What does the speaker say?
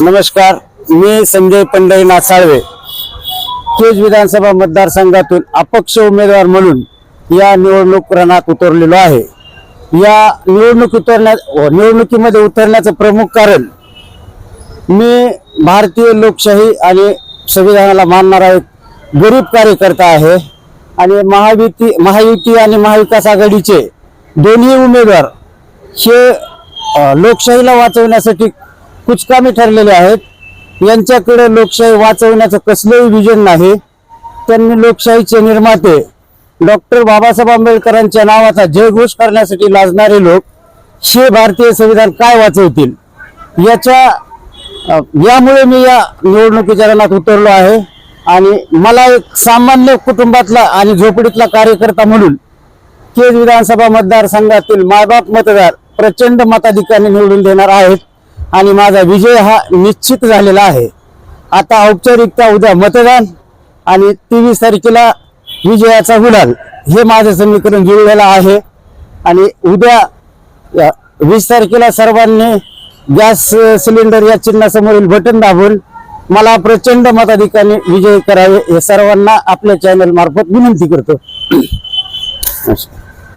नमस्कार मी संजय पंढरीनाथ साळवे केज विधानसभा मतदारसंघातून अपक्ष उमेदवार म्हणून या निवडणूक रणात उतरलेलो आहे. या निवडणूक उतरण्यात हो, निवडणुकीमध्ये उतरण्याचं प्रमुख कारण मी भारतीय लोकशाही आणि संविधानाला मानणारा एक गरीब कार्यकर्ता आहे आणि महायुती महायुती आणि महाविकास आघाडीचे दोन्ही उमेदवार हे लोकशाहीला वाचवण्यासाठी कुचकामी ठरलेले आहेत. यांच्याकडे लोकशाही वाचवण्याचं कसलंही विजन नाही. त्यांनी लोकशाहीचे निर्माते डॉक्टर बाबासाहेब आंबेडकरांच्या नावाचा जयघोष करण्यासाठी लाजणारे लोक शे भारतीय संविधान काय वाचवतील? याच्या यामुळे मी या निवडणुकीच्या रणात उतरलो आहे. आणि मला एक सामान्य कुटुंबातला आणि झोपडीतला कार्यकर्ता म्हणून केज विधानसभा मतदारसंघातील मायबाप मतदार प्रचंड मताधिकारी निवडून देणार आहेत. आणि माझा विजय हा निश्चित झालेला आहे. आता औपचारिकता उद्या मतदान आणि तेवीस तारखेला विजयाचा गुलाल हे माझं समीकरण जुळलेलं आहे. आणि उद्या वीस तारखेला सर्वांनी गॅस सिलेंडर या चिन्हासमोरील बटन दाबून मला प्रचंड मताधिकाने विजय करावे हे सर्वांना आपल्या चॅनल मार्फत विनंती करतो. नमस्कार